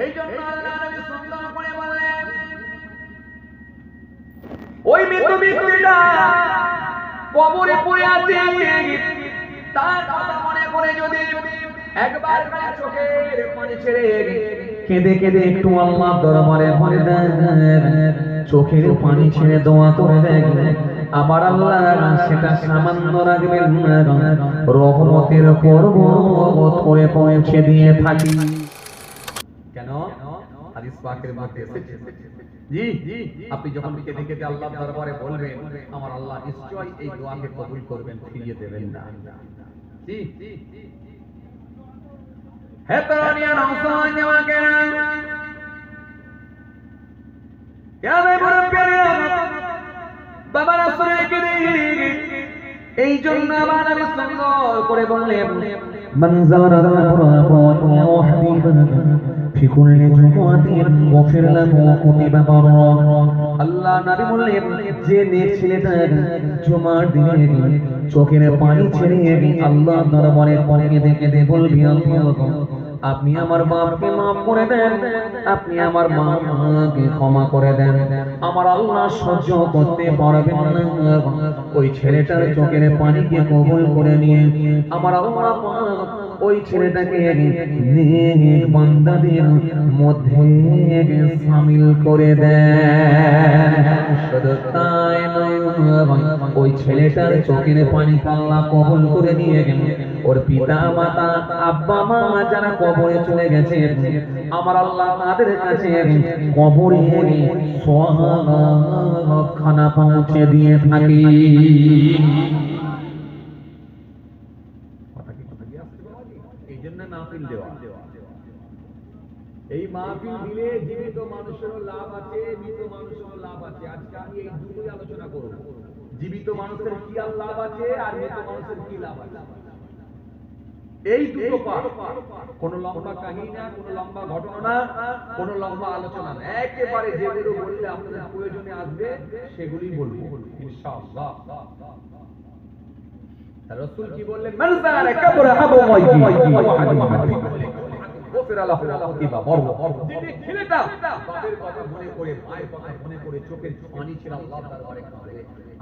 এই জন্য আল্লাহ নবী সুন্দর করে বললেন ওই মৃত ব্যক্তিটা কবরে পড়ে আছে। তার কথা মনে করে যদি একবার চোখের পানি ছেড়ে কেঁদে কেঁদে একটু আল্লাহ দরবারে দেন। চোখের পানি ছেড়ে দোয়া করে দেন। আমার আল্লাহ সেটা সামান্য রাখবেন রহমতের পর্বত করে পৌঁছে দিয়ে থাকি। হাদিস পাকের মধ্যে এসেছে জি জি আপনি যখন কেঁদে কেঁদে আল্লাহর দরবারে বলবেন আমার আল্লাহ নিশ্চয়ই এই দোয়াকে কবুল করবেন ফিরিয়ে দেবেন না জি হে তারানিয়া নওসান জামাকে क्या मैं बड़ा प्यारा বাবা রাসূলের কেঁদে এই জন্য আমার আমি সুন্দর করে বললেন মান জারা রাব্বা ওয়া হাবিবানা في كل جمعة غفر له كتب برا আল্লাহ নবী বললেন যে নেক ছেলেটা জুমার দিনে চোখের পানি ছেড়ে আল্লাহ দরবারে পড়ে দেখে দে বলবি আল্লাহ আপনি আমার বাপকে মাফ করে দেন আপনি আমার মাকে ক্ষমা করে দেন আমার আল্লাহ সহ্য করতে পারবেন না ওই ছেলেটার চোখের পানিকে কবুল করে নিয়ে আমার আল্লাহ পাক ওই ছেলেটাকে নেক বান্দাদের মধ্যে শামিল করে তাই ওই ছেলেটার চোখের পানি পাল্লা কবুল করে নিয়ে গেল। ওর পিতা মাতা আব্বা মা যারা কবরে চলে গেছে, আমার আল্লাহ তাদের কাছে কবরে সোহাগ খানা পৌঁছে দিয়ে থাকি কথা কি কথা কি আসছে বাবাজি? এই জন্য মাহফিল দেওয়া। এই মাহফিল দিলে জীবিত মানুষেরও লাভ আছে মৃত মানুষেরও লাভ আছে। আজকে আমি এই দুটোই আলোচনা করব। জীবিত মানুষের কি আর লাভ আছে আর মৃত মানুষের কি লাভ আছে? এই দুটো পাঠ। কোন লম্বা কাহিনী না কোন লম্বা ঘটনা না কোন লম্বা আলোচনা না। একেবারে যেগুলো বললে আপনাদের প্রয়োজনে আসবে সেগুলি বলব ইনশাআল্লাহ। রসুল কি বললেন? মান সারা কাবর আবু মাইকি গফির আলাহু কিবা মরব যিনি ছেলেটা বাবার কথা মনে করে মায়ের কথা মনে করে চোখের পানি ছিল আল্লাহ দরবারে কাঁদে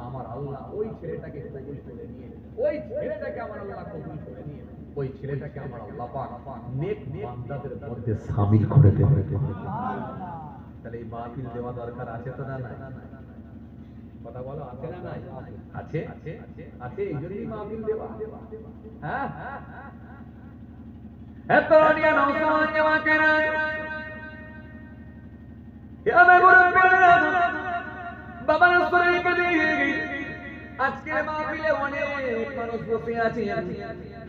আমার আল্লাহ ওই ছেলেটাকে কবুল করে নিয়ে ওই ছেলেটাকে আমার আল্লাহ কবুল করে নিয়ে ওই ছেলেটাকে আমার আল্লাহ পাক নেক বান্দাদের মধ্যে শামিল করে দেবে। তাহলে এই মাহফিল দেওয়া দরকার আছে তো না নাই? কথা বলো আছে না নাই? আছে আছে। আছে? এই জন্যই মাহফিল দেওয়া। হ্যাঁ? এত নিয়া নৌসমান জমা কেনা? ইয়াদা মুরব্বিরা বাবা রাসূলকে দিয়ে আজকে মাহফিলে অনেক মানুষ বসে আছে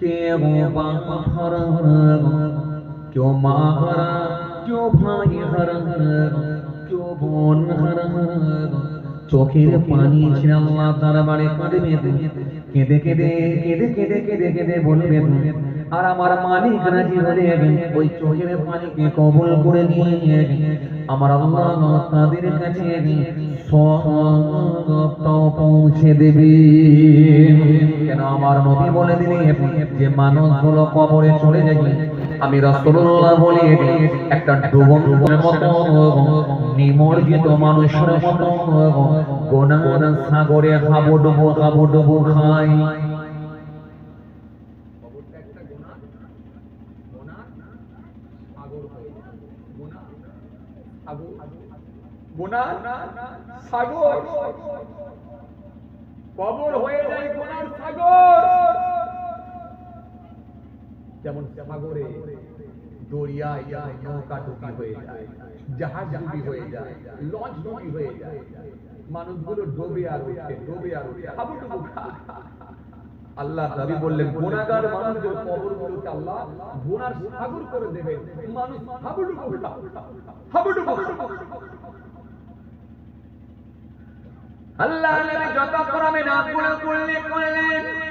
কেউ বাপ হারা কেউ মা হারা কেউ ভাই হারা কেউ বোন হারা। চোখের পানি আল্লাহ দরবারে কাঁদবে কেঁদে কেঁদে কেঁদে কেঁদে কেঁদে কেঁদে বলবেন আর আমার মালিক রাজি হলে ওই চোখের পানিকে কবল করে নিয়ে আমার আল্লাহ তাদের কাছে পৌঁছে দেবে। কেন আমার নবী বলে দিলেন যে মানুষগুলো কবরে চলে যাবে। আমি রাসূলুল্লাহ বলি একটা ডুবন্তের মতো নিমজ্জিত মানুষের মতো গোনার সাগরে খাই হয়ে যায় গোনা সাগর গোনা সাগর কবর হয়ে যায় গোনার সাগর যেমন সাগরে, দরিয়ায় যেমন নৌকা হয়ে যায়, জাহাজ ডুবি হয়ে যায়, লঞ্চ ডুবি হয়ে যায়, মানুষগুলো ডোবে আর ডোবে আর আল্লাহ নবী বললেন মানুষদের কবরগুলোকে আল্লাহ সাগর করে মানুষ হাবুডুবু হাবুডুবু আল্লাহ যত উল্লেখ করলেন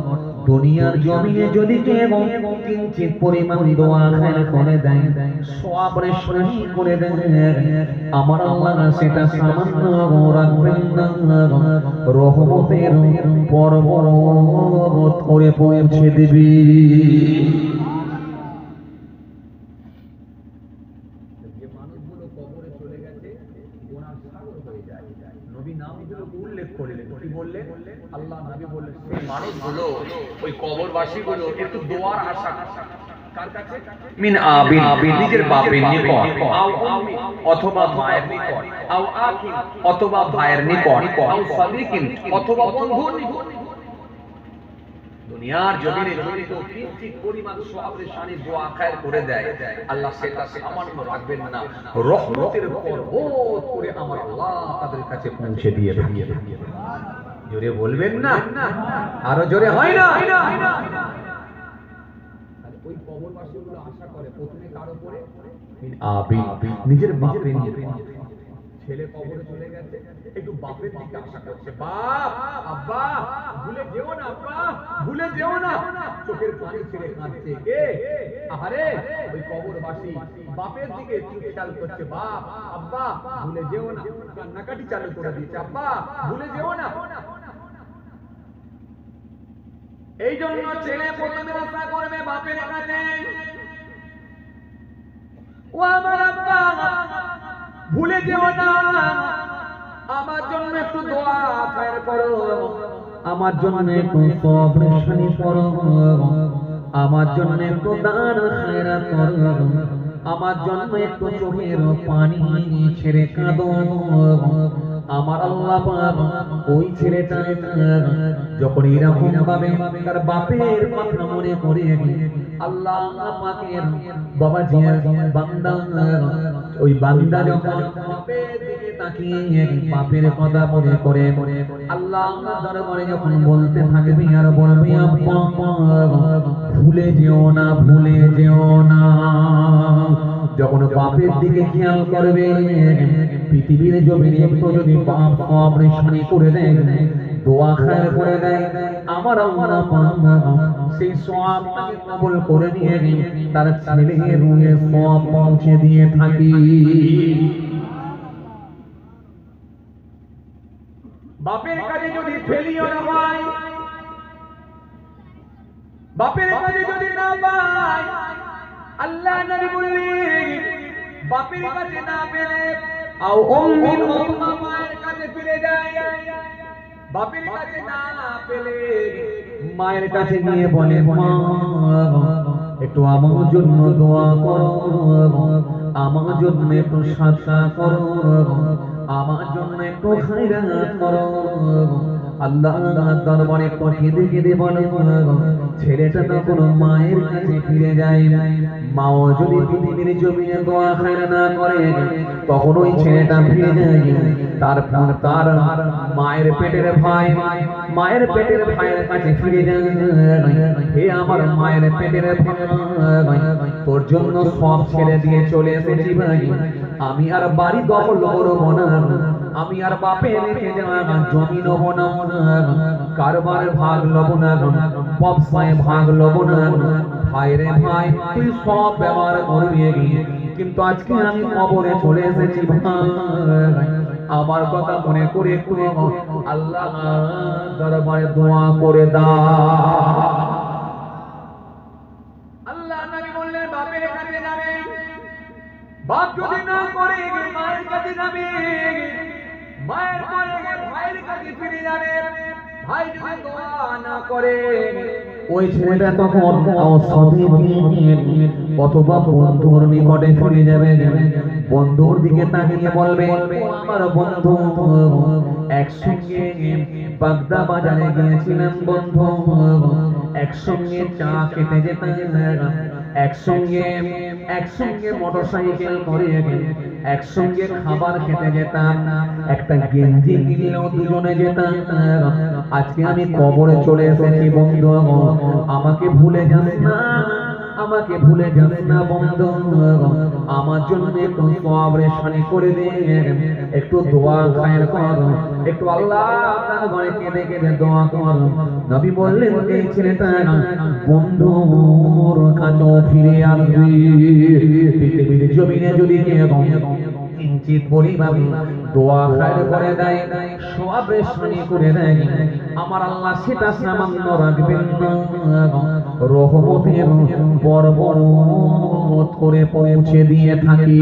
দুনিয়ার জমিনে যদি কেউ কিঞ্চিত পরিমাণ দোয়া খায় করে দেয় সব রেশি করে দেয়, আমার আল্লাহ সেটা সামান্য রাখবেন না। রহমতের পর্বত করে পৌঁছে দিবি যে মানুষগুলো কবরে চলে গেছে গোনার সাগর হয়ে যায় নবী নামগুলো উল্লেখ করলেন কি বললেন আল্লাহ নবী বললেন সেই মানুষগুলো ওই কবরবাসীগুলো একটু দোয়ার আশা করে। মিন আবিন নিজের বাপের নিকট অথবা মায়ের নিকট আও আখিন অথবা ভাইয়ের নিকট আও সাদিকিন অথবা বন্ধুর নিকট। দুনিয়ার জমিনে যদি কেউ কিঞ্চিত পরিমাণ সওয়াবের শানি দোয়া খায়ের করে দেয় আল্লাহ সেটা সামান্য রাখবেন না। রহমতের পর্বত করে আমার আল্লাহ তাদের কাছে পৌঁছে দিয়ে দেবে। জোরে বলবেন না। আরও জোরে হয় না। তাহলে ওই কবরবাসীগুলো আশা করে প্রথমে কার উপরে? আবি নিজের বাপের। ছেলে কবরে চলে গেছে একটু বাপের দিকে আশা করছে। বাপ আব্বা ভুলে যেও না আব্বা ভুলে যেও না। চোখের পানি ছেড়ে কাঁদছে। কে? আহারে ওই কবরবাসী বাপের দিকে খেয়াল করছে। বাপ আব্বা ভুলে যেও না। কান্নাকাটি চালু করে দিয়েছে। আব্বা ভুলে যেও না। এই জন্য ছেলে প্রথমে আশা করবে বাপের কাছে। ও আমার আব্বা, ভুলে যেও না। আমার জন্য একটু দোয়া খায়ের করো। আমার জন্য একটু সবরেশানি করো। আমার জন্য একটু দান খায়রাত করো। আমার জন্য একটু চোখের পানি ছেড়ে কাঁদো। আমার আল্লাহ ওই ছেলেটা যখন এরকম ভাবে তার বাপের কথা মনে করে আল্লাহ পাকের বাবা জিয়া বান্দা ওই বান্দা যখন তাকিয়ে কথা করে, আল্লাহ যখন বলতে ভুলে যেও না, ভুলে যেও না। যখন বাপের দিকে খেয়াল করবে পৃথিবীর জমিনে একটু যদি বাপ অপারেশনি করে দেয়। দোয়া খায় করে দেয়। আমার আল্লাহ পাক সেই সওয়াব কবুল করে নিয়ে তার ছেলে রুহে সওয়াব পৌঁছে দিয়ে থাকি। বাপের কাজে যদি ফেলিও না হয় বাপের কাজে যদি না পাই আল্লাহ নবী বললেন, বাপের কাছে না পেলে আও মায়ের কাছে ফিরে যায় বাপের কাছে না পেলে মায়ের কাছে গিয়ে বলে মা একটু আমার জন্য দোয়া করো। আমার জন্য একটু সাদা করো। আমার জন্য একটু খাইরাত করো। আল্লাহ দরবারে একটু কেঁদে বলো ছেলেটা তখন মায়ের কাছে ফিরে যায় মাও যদি পৃথিবীর জমিনে দোয়া খায়রা না করে, তখন ওই ছেলেটা ফিরে যায় তারপর তার মায়ের পেটের ভাই, মায়ের পেটের ভাইয়ের কাছে ফিরে যায় হে আমার মায়ের পেটের ভাই, তোর জন্য সব ছেড়ে দিয়ে চলে এসেছি ভাই। আমি আর বাড়ি দখল করব না। আমি আর বাপে রেখে যাওয়া জমি নেব না কারবার ভাগ লব না, ব্যবসায় ভাগ লব না। ভাই রে ভাই, তুই সব ব্যবহার করবি কিন্তু আজকে আমি কবরে চলে এসেছি ভাই। আমার কথা মনে করে একটু আল্লাহ দরবারে দোয়া করে দাও আল্লাহ নবী বললেন, বাপের কাছে যাবে। বাপ যদি না করে, মায়ের কাছে যাবে। মায়ের পরে ভাইয়ের কাছে ফিরে যাবে। ভাই যদি দোয়া না করে, ওই ছেলেটা তখন অথবা বন্ধুর নিকটে ফিরে যাবে। বন্ধুর দিকে তাকিয়ে বলবে আমার বন্ধু, একসঙ্গে বাগদা বাজারে গিয়েছিলাম বন্ধু, একসঙ্গে চা খেতে যেতাম একসঙ্গে একসঙ্গে মোটরসাইকেল করে একসঙ্গে খাবার খেতে যেতাম, একটা গেঞ্জি কিনলেও দুজনে যেতাম। আজকে আমি কবরে চলে এসেছি, বন্ধু আমাকে ভুলে যাস না। আমাকে ভুলে যাবে না বন্ধু। আমার জন্য একটু সবরে করে দে। একটু দোয়া খায়ের কর। একটু আল্লাহ তার ঘরে কেঁদে কেঁদে দোয়া কর। নবী বললেন, এই ছেলেটা বন্ধুর কাছেও ফিরে আসবে। পৃথিবীর জমিনে যদি কেউ কিঞ্চিত পরিমাণ দোয়া খায়ের করে দেয় শানি করে দেয়, আমার আল্লাহ সেটা সামান্য রাখবেন না। রহমতের পর্বত করে পৌঁছে দিয়ে থাকি।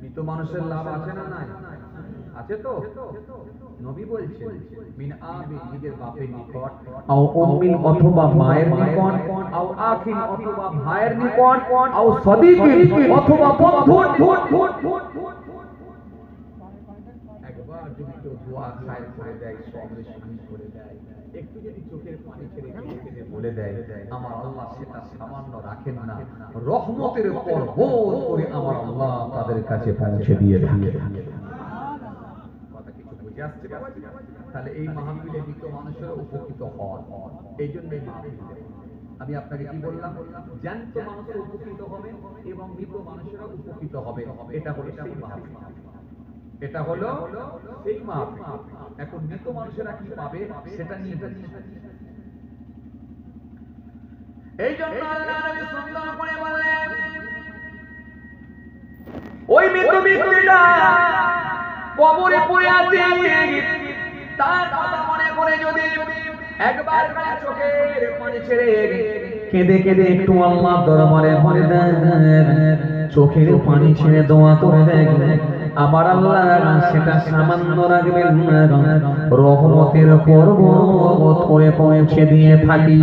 মৃত মানুষের লাভ আছে না নাই? আছে তো? নবী বলছেন মিন আবি নিজের বাপের নিকট আও উম্মিন অথবা মায়ের নিকট আও আখিন অথবা ভাইয়ের নিকট আও সদীকিন অথবা বন্ধুর একবার যদি কেউ দোয়া খায় করে দেয় সবরে শামিল করে দেয় একটু যদি চোখের পানি ছেড়ে কেঁদে কেঁদে বলে দেয় আমার আল্লাহ সেটা সামান্য রাখেন না রহমতের করে আমার আল্লাহ তাদের কাছে পৌঁছে দিয়ে থাকে। বুঝে আসছে তাহলে এই মাহফিলে মৃত মানুষেরা উপকৃত হন। এই জন্য এই মাহফিল। আমি আপনাকে কি বললাম? জ্যান্ত মানুষের উপকৃত হবে এবং মৃত মানুষেরা উপকৃত হবে। এটা হলো সেই মাহফিল। এটা হলো সেই মাহফিল। এখন মৃত মানুষেরা কি পাবে সেটা নিয়ে এই জন্য আল্লাহ নবী করে বললেন, ওই মৃত ব্যক্তিটা কবরে পড়ে আছে। তার কথা মনে করে যদি একবার চোখের পানি ছেড়ে কেঁদে কেঁদে একটু আল্লাহ দরবারে ভরে দেন। চোখের পানি ছেড়ে দোয়া করে দেন। আমার আল্লাহ সেটা সামান্য রাখবেন রহমতের পর্বত করে পৌঁছে দিয়ে থাকি।